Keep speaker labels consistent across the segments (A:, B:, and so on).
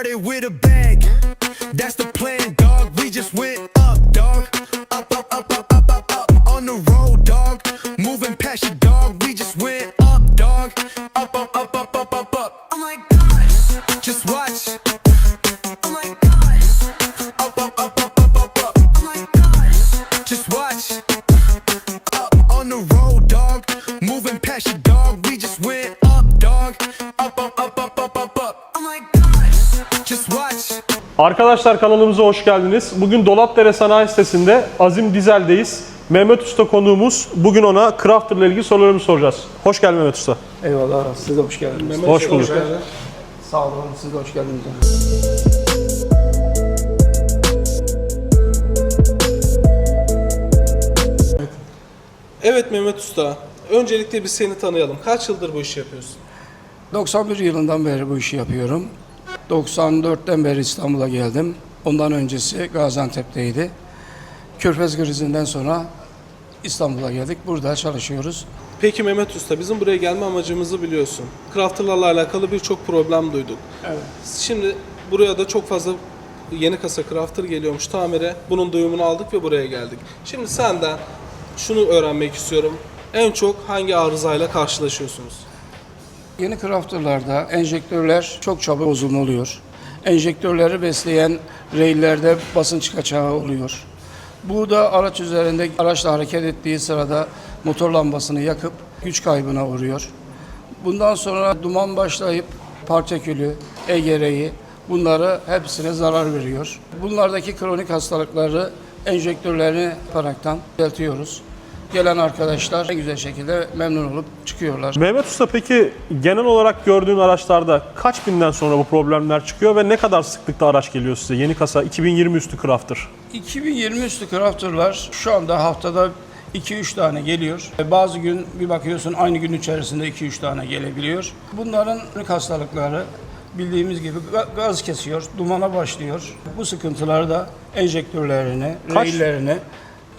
A: started with a bang. That's the plan, dog. We just went
B: Arkadaşlar kanalımıza hoş geldiniz. Bugün Dolapdere Sanayi Sitesi'nde Azim Dizel'deyiz. Mehmet Usta konuğumuz. Bugün ona Crafter ile ilgili sorularımızı soracağız. Hoş geldin Mehmet Usta.
C: Eyvallah, siz de hoş geldiniz.
B: Hoş bulduk.
C: Sağ olun, siz de hoş geldiniz.
D: Evet Mehmet Usta. Öncelikle bir seni tanıyalım. Kaç yıldır bu işi yapıyorsun?
C: 91 yılından beri bu işi yapıyorum. 94'ten beri İstanbul'a geldim. Ondan öncesi Gaziantep'teydi. Körfez krizinden sonra İstanbul'a geldik. Burada çalışıyoruz.
D: Peki Mehmet Usta, bizim buraya gelme amacımızı biliyorsun. Crafter'larla alakalı birçok problem duyduk.
C: Evet.
D: Şimdi buraya da çok fazla yeni kasa Crafter geliyormuş tamire. Bunun duyumunu aldık ve buraya geldik. Şimdi senden şunu öğrenmek istiyorum. En çok hangi arızayla karşılaşıyorsunuz?
C: Yeni crafterlarda enjektörler çok çabuk bozulma oluyor. Enjektörleri besleyen reillerde basınç kaçağı oluyor. Bu da araç üzerinde araçla hareket ettiği sırada motor lambasını yakıp güç kaybına uğruyor. Bundan sonra duman başlayıp partikülü, EGR'yi bunları hepsine zarar veriyor. Bunlardaki kronik hastalıkları enjektörlerini yaparaktan düzeltiyoruz. Gelen arkadaşlar en güzel şekilde memnun olup çıkıyorlar.
B: Mehmet Usta peki genel olarak gördüğün araçlarda kaç binden sonra bu problemler çıkıyor ve ne kadar sıklıkta araç geliyor size? Yeni kasa 2020 üstü Crafter.
C: 2020 üstü crafterlar şu anda haftada 2-3 tane geliyor. E, Bazı gün bir bakıyorsun aynı gün içerisinde 2-3 tane gelebiliyor. Bunların hastalıkları bildiğimiz gibi ga- gaz kesiyor, dumana başlıyor. Bu sıkıntıları da enjektörlerini,
B: Kaç-
C: reylerini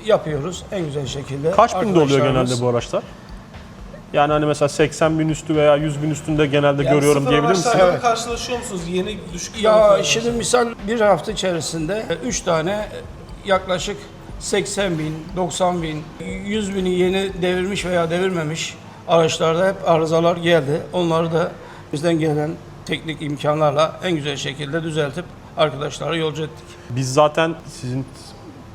C: yapıyoruz en güzel şekilde.
B: Kaç binde oluyor
C: Arkadaşlarımız-
B: genelde bu araçlar? Yani hani mesela 80 bin üstü veya 100 bin üstünde genelde görüyorum
D: sıfır
B: diyebilir misin?
D: araçlarla
C: Evet.
D: karşılaşıyor musunuz? Yeni düşük
C: Ya
D: kilometre
C: şimdi misal bir hafta içerisinde 3 tane e, yaklaşık 80 bin, 90 bin, 100 bini yeni devirmiş veya devirmemiş araçlarda hep arızalar geldi. Onları da bizden gelen teknik imkanlarla en güzel şekilde düzeltip arkadaşlara yolcu ettik.
B: Biz zaten sizin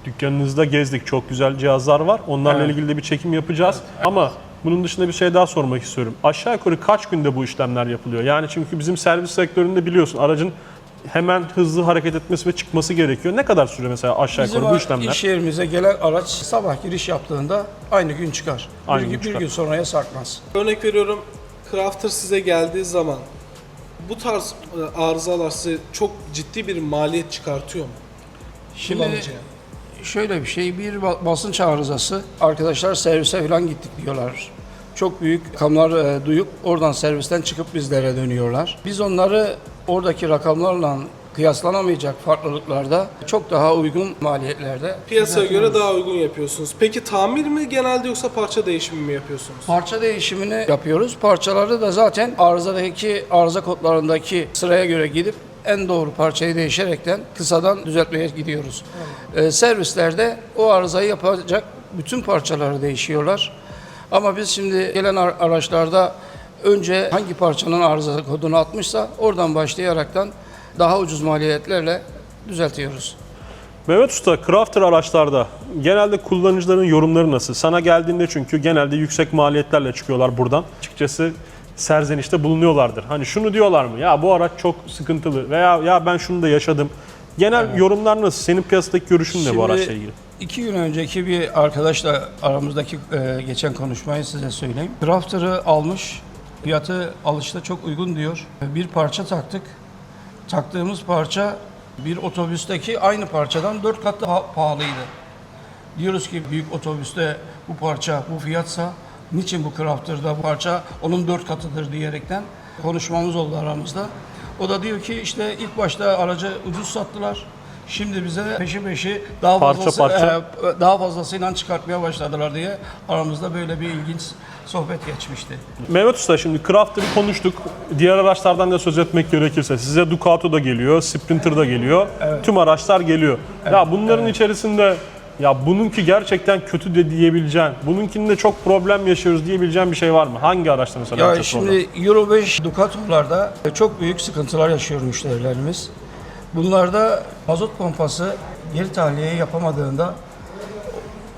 B: dükkanınızda gezdik. Çok güzel cihazlar var. Onlarla
C: Evet.
B: ilgili de bir çekim yapacağız. Ama bunun dışında bir şey daha sormak istiyorum. Aşağı yukarı kaç günde bu işlemler yapılıyor? Yani çünkü bizim servis sektöründe biliyorsun aracın hemen hızlı hareket etmesi ve çıkması gerekiyor. Ne kadar süre mesela aşağı
C: Bizim
B: yukarı bu işlemler?
C: iş yerimize gelen araç sabah giriş yaptığında aynı gün çıkar.
B: Aynı
C: bir,
B: gün
C: bir
B: çıkar.
C: gün sonraya sarkmaz.
D: Örnek veriyorum, Crafter size geldiği zaman bu tarz e, arızalar size çok ciddi bir maliyet çıkartıyor mu?
C: Şimdi
D: Kullanıcıya.
C: Şöyle bir şey, bir ba- basınç arızası. Arkadaşlar servise falan gittik diyorlar. Çok büyük rakamlar e, duyup oradan servisten çıkıp bizlere dönüyorlar. Biz onları oradaki rakamlarla kıyaslanamayacak farklılıklarda çok daha uygun maliyetlerde
D: Piyasaya göre daha uygun yapıyorsunuz. Peki tamir mi genelde yoksa parça değişimi mi yapıyorsunuz?
C: Parça değişimini yapıyoruz. Parçaları da zaten arızadaki arıza kodlarındaki sıraya göre gidip en doğru parçayı değişerekten kısadan düzeltmeye gidiyoruz. Ee, servislerde o arızayı yapacak bütün parçaları değişiyorlar. Ama biz şimdi gelen ar- araçlarda önce hangi parçanın arıza kodunu atmışsa oradan başlayaraktan daha ucuz maliyetlerle düzeltiyoruz.
B: Mehmet Usta, Crafter araçlarda genelde kullanıcıların yorumları nasıl? Sana geldiğinde çünkü genelde yüksek maliyetlerle çıkıyorlar buradan. Açıkçası serzenişte bulunuyorlardır. Hani şunu diyorlar mı? Ya bu araç çok sıkıntılı veya ya ben şunu da yaşadım. Genel yorumlar nasıl? Senin piyasadaki görüşün ne bu araçla ilgili?
C: İki gün önceki bir arkadaşla aramızdaki e, geçen konuşmayı size söyleyeyim. Crafter'ı almış, fiyatı alışta çok uygun diyor. Bir parça taktık. Taktığımız parça bir otobüsteki aynı parçadan dört kat daha pahalıydı. Diyoruz ki büyük otobüste bu parça bu fiyatsa niçin bu Crafter'da bu parça onun dört katıdır diyerekten konuşmamız oldu aramızda. O da diyor ki işte ilk başta aracı ucuz sattılar. Şimdi bize peşi peşi daha
B: Parça
C: fazlası,
B: parça.
C: e, daha fazlasıyla çıkartmaya başladılar diye aramızda böyle bir ilginç sohbet geçmişti.
B: Mehmet Usta şimdi Crafter'ı konuştuk. Diğer araçlardan da söz etmek gerekirse size Ducato da geliyor, Sprinter da geliyor. Tüm araçlar geliyor. ya bunların içerisinde ya bununki gerçekten kötü de diyebileceğin, bununkinde çok problem yaşıyoruz diyebileceğin bir şey var mı? Hangi araçta mesela?
C: Ya
B: çok problem?
C: şimdi Euro 5 Ducato'larda çok büyük sıkıntılar yaşıyor müşterilerimiz. Bunlarda mazot pompası geri tahliye yapamadığında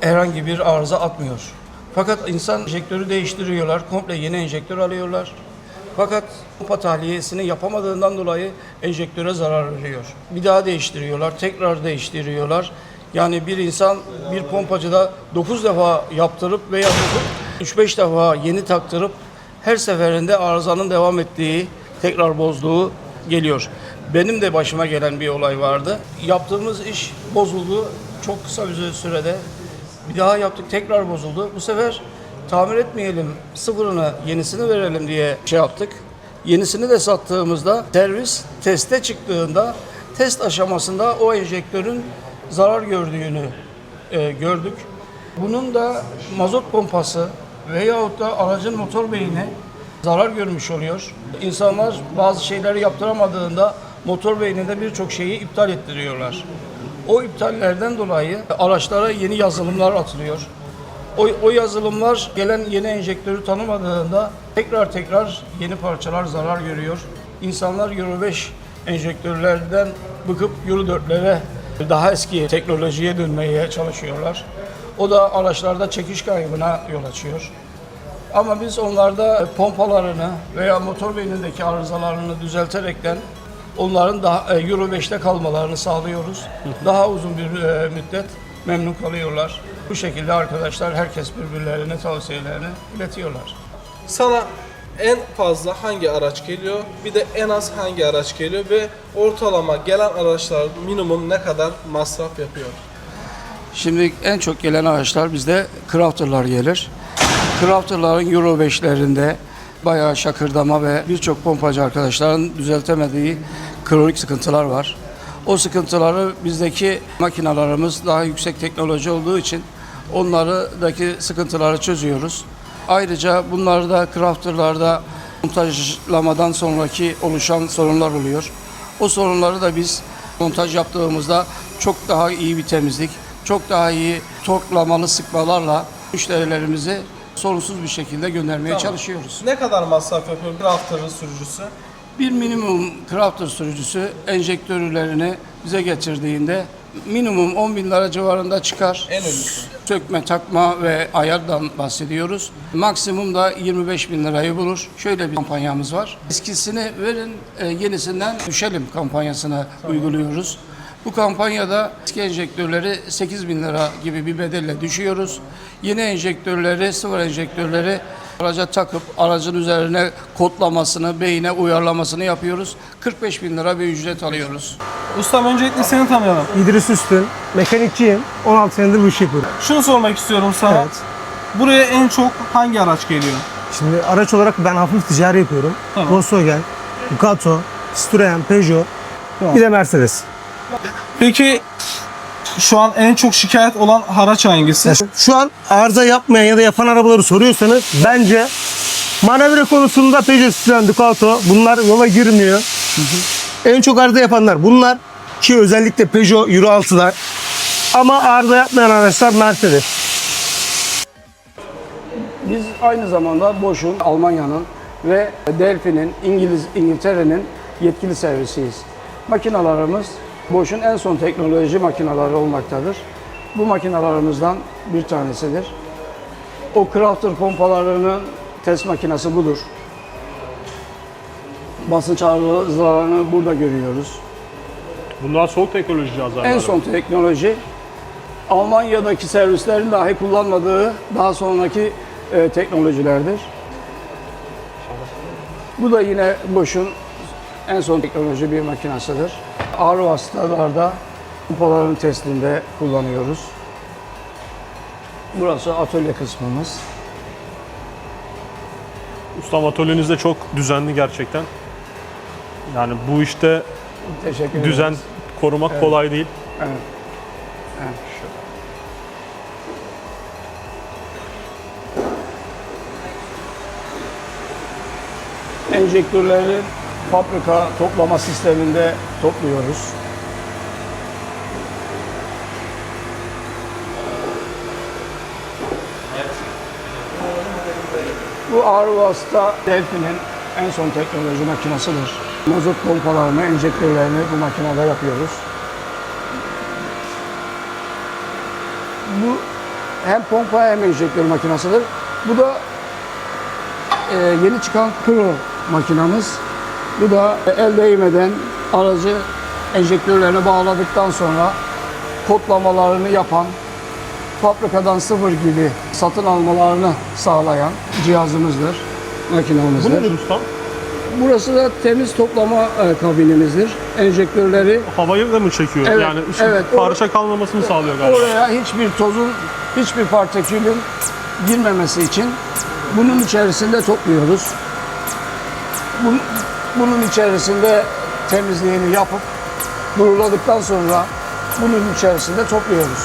C: herhangi bir arıza atmıyor. Fakat insan enjektörü değiştiriyorlar, komple yeni enjektör alıyorlar. Fakat pompa tahliyesini yapamadığından dolayı enjektöre zarar veriyor. Bir daha değiştiriyorlar, tekrar değiştiriyorlar. Yani bir insan bir pompacıda 9 defa yaptırıp veya 3-5 defa yeni taktırıp her seferinde arızanın devam ettiği, tekrar bozduğu geliyor. Benim de başıma gelen bir olay vardı. Yaptığımız iş bozuldu çok kısa bir sürede. Bir daha yaptık tekrar bozuldu. Bu sefer tamir etmeyelim sıfırını yenisini verelim diye şey yaptık. Yenisini de sattığımızda servis teste çıktığında test aşamasında o enjektörün zarar gördüğünü e, gördük. Bunun da mazot pompası veyahut da aracın motor beyni zarar görmüş oluyor. İnsanlar bazı şeyleri yaptıramadığında motor beyninde birçok şeyi iptal ettiriyorlar. O iptallerden dolayı araçlara yeni yazılımlar atılıyor. O, o yazılımlar gelen yeni enjektörü tanımadığında tekrar tekrar yeni parçalar zarar görüyor. İnsanlar Euro 5 enjektörlerden bıkıp Euro 4'lere daha eski teknolojiye dönmeye çalışıyorlar. O da araçlarda çekiş kaybına yol açıyor. Ama biz onlarda pompalarını veya motor beynindeki arızalarını düzelterekten onların daha e, Euro 5'te kalmalarını sağlıyoruz. Daha uzun bir e, müddet memnun kalıyorlar. Bu şekilde arkadaşlar herkes birbirlerine tavsiyelerini iletiyorlar.
D: Sana en fazla hangi araç geliyor? Bir de en az hangi araç geliyor ve ortalama gelen araçlar minimum ne kadar masraf yapıyor?
C: Şimdi en çok gelen araçlar bizde Crafter'lar gelir. Crafter'ların Euro 5'lerinde bayağı şakırdama ve birçok pompacı arkadaşların düzeltemediği kronik sıkıntılar var. O sıkıntıları bizdeki makinalarımız daha yüksek teknoloji olduğu için onlardaki sıkıntıları çözüyoruz. Ayrıca bunlarda Crafter'larda montajlamadan sonraki oluşan sorunlar oluyor. O sorunları da biz montaj yaptığımızda çok daha iyi bir temizlik, çok daha iyi torklamalı sıkmalarla müşterilerimizi sorunsuz bir şekilde göndermeye
D: Tamam.
C: çalışıyoruz.
D: Ne kadar masraf yapıyor bir haftanın sürücüsü?
C: Bir minimum crafter sürücüsü enjektörlerini bize getirdiğinde minimum 10 bin lira civarında çıkar.
D: En ölüsü.
C: Sökme, takma ve ayardan bahsediyoruz. Maksimum da 25 bin lirayı bulur. Şöyle bir kampanyamız var. Eskisini verin, e, yenisinden düşelim kampanyasını uyguluyoruz. Bu kampanyada eski enjektörleri 8 bin lira gibi bir bedelle düşüyoruz. Yeni enjektörleri, sıfır enjektörleri araca takıp aracın üzerine kodlamasını, beyine uyarlamasını yapıyoruz. 45 bin lira bir ücret alıyoruz.
D: Ustam öncelikle seni tanıyalım.
E: İdris Üstün, mekanikçiyim. 16 senedir bu işi yapıyorum.
D: Şunu sormak istiyorum sana.
E: Evet.
D: Buraya en çok hangi araç geliyor?
E: Şimdi araç olarak ben hafif ticari yapıyorum.
D: Tamam.
E: Volkswagen, Ducato, Citroen, Peugeot, bir de Mercedes.
D: Peki şu an en çok şikayet olan haraç hangisi?
E: Şu an arıza yapmayan ya da yapan arabaları soruyorsanız bence manevra konusunda Peugeot, Citroen, Ducato bunlar yola girmiyor. En çok arıza yapanlar bunlar ki özellikle Peugeot Euro 6'lar. Ama arıza yapmayan araçlar Mercedes.
C: Biz aynı zamanda Bosch'un, Almanya'nın ve Delphi'nin, İngiliz, İngiltere'nin yetkili servisiyiz. Makinalarımız Bosch'un en son teknoloji makinaları olmaktadır. Bu makinalarımızdan bir tanesidir. O Crafter pompalarının test makinesi budur. Basınç arızalarını burada görüyoruz.
B: Bunlar soğuk teknoloji cihazları.
C: En son teknoloji Almanya'daki servislerin dahi kullanmadığı daha sonraki e, teknolojilerdir. Bu da yine Bosch'un en son teknoloji bir makinasıdır. Ağır vasıtalarda pompaların testinde kullanıyoruz. Burası atölye kısmımız.
B: Ustam atölyeniz de çok düzenli gerçekten. Yani bu işte
C: Teşekkür
B: düzen
C: ederiz.
B: korumak kolay değil.
C: Evet. evet. Enjektörleri fabrika toplama sisteminde topluyoruz. Bu ağır vasıta Delphi'nin en son teknoloji makinasıdır. Mazot pompalarını, enjektörlerini bu makinede yapıyoruz. Bu hem pompa hem enjektör makinasıdır. Bu da e, yeni çıkan Pro makinamız. Bu da el değmeden aracı enjektörlerine bağladıktan sonra kodlamalarını yapan, fabrikadan sıfır gibi satın almalarını sağlayan cihazımızdır,
B: Bu
C: makinamızdır.
B: nedir ustam?
C: Burası da temiz toplama e, kabinimizdir. Enjektörleri
B: Havayı da mı çekiyor?
C: Evet,
B: yani
C: evet.
B: parça kalmamasını sağlıyor galiba.
C: oraya hiçbir tozun, hiçbir partikülün girmemesi için bunun içerisinde topluyoruz. Bunun, bunun içerisinde temizliğini yapıp duruladıktan sonra bunun içerisinde topluyoruz.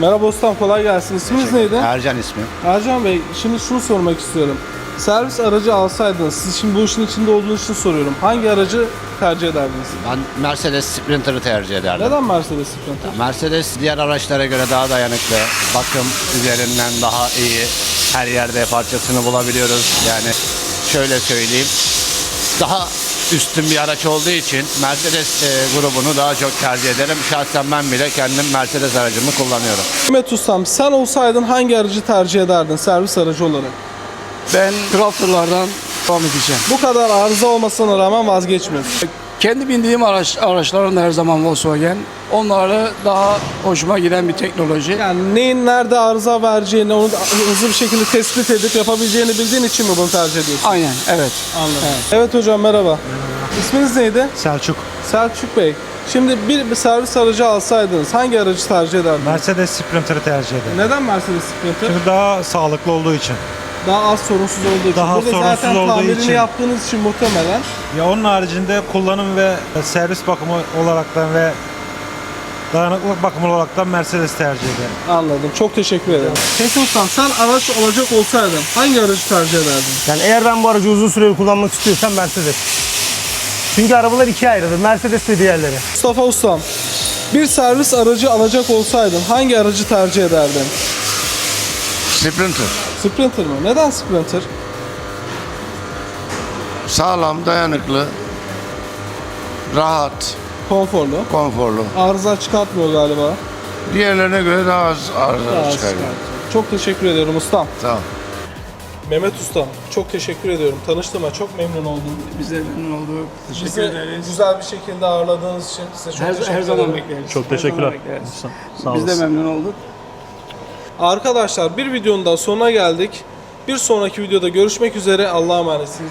D: Merhaba ustam kolay gelsin. İsminiz neydi?
F: Ercan ismi.
D: Ercan Bey şimdi şunu sormak istiyorum. Servis aracı alsaydınız, siz şimdi bu işin içinde olduğunuz için soruyorum. Hangi aracı tercih ederdiniz?
F: Ben Mercedes Sprinter'ı tercih ederdim.
D: Neden Mercedes Sprinter?
F: Mercedes diğer araçlara göre daha dayanıklı. Bakım üzerinden daha iyi. Her yerde parçasını bulabiliyoruz. Yani şöyle söyleyeyim. Daha üstün bir araç olduğu için Mercedes e, grubunu daha çok tercih ederim. Şahsen ben bile kendim Mercedes aracımı kullanıyorum.
D: Mehmet Ustam sen olsaydın hangi aracı tercih ederdin servis aracı olarak?
C: Ben Crafter'lardan devam edeceğim.
D: Bu kadar arıza olmasına rağmen vazgeçmiyorsun.
C: Kendi bindiğim araç, araçların da her zaman Volkswagen. Onları daha hoşuma giden bir teknoloji.
D: Yani neyin nerede arıza vereceğini onu da hızlı bir şekilde tespit edip yapabileceğini bildiğin için mi bunu tercih ediyorsun?
C: Aynen, evet.
D: Anladım. Evet, hocam merhaba. İsminiz neydi?
G: Selçuk.
D: Selçuk Bey. Şimdi bir, bir servis aracı alsaydınız hangi aracı tercih ederdiniz?
G: Mercedes Sprinter'ı tercih ederim.
D: Neden Mercedes Sprinter?
G: Çünkü daha sağlıklı olduğu için.
D: Daha az sorunsuz olduğu için.
G: Daha
D: Burada
G: sorunsuz
D: zaten
G: olduğu
D: tamirini
G: için.
D: yaptığınız için muhtemelen.
G: Ya onun haricinde kullanım ve servis bakımı olaraktan ve dayanıklılık bakımı olaraktan Mercedes tercih ederim.
D: Anladım. Çok teşekkür ederim. Peki Ustam sen araç olacak olsaydın hangi aracı tercih ederdin?
E: Yani eğer ben bu aracı uzun süreli kullanmak istiyorsam Mercedes. Çünkü arabalar ikiye ayrılır. Mercedes ve diğerleri.
D: Mustafa Ustam, bir servis aracı alacak olsaydın hangi aracı tercih ederdin?
H: Sprinter.
D: Sprinter mı? Neden Sprinter?
H: Sağlam, dayanıklı, rahat,
D: Konforlu.
H: konforlu.
D: Arıza çıkartmıyor galiba.
H: Diğerlerine göre daha az arıza
D: Daha
H: çıkarıyor.
D: çıkartıyor. Çok teşekkür ediyorum ustam.
H: Sağ ol.
D: Mehmet Ustam, çok teşekkür ediyorum. Tanıştığıma çok memnun oldum.
C: Biz de memnun olduk. Teşekkür
D: Bizi
C: ederiz.
D: güzel bir şekilde ağırladığınız için size çok
C: Her,
D: teşekkür
C: her zaman
D: ederim.
C: bekleriz.
B: Çok
C: Her
B: teşekkürler.
C: bekleriz.
B: Sağ
C: Biz de
B: olasın.
C: memnun olduk.
D: Arkadaşlar bir videonun daha sonuna geldik. Bir sonraki videoda görüşmek üzere. Allah'a emanetsiniz.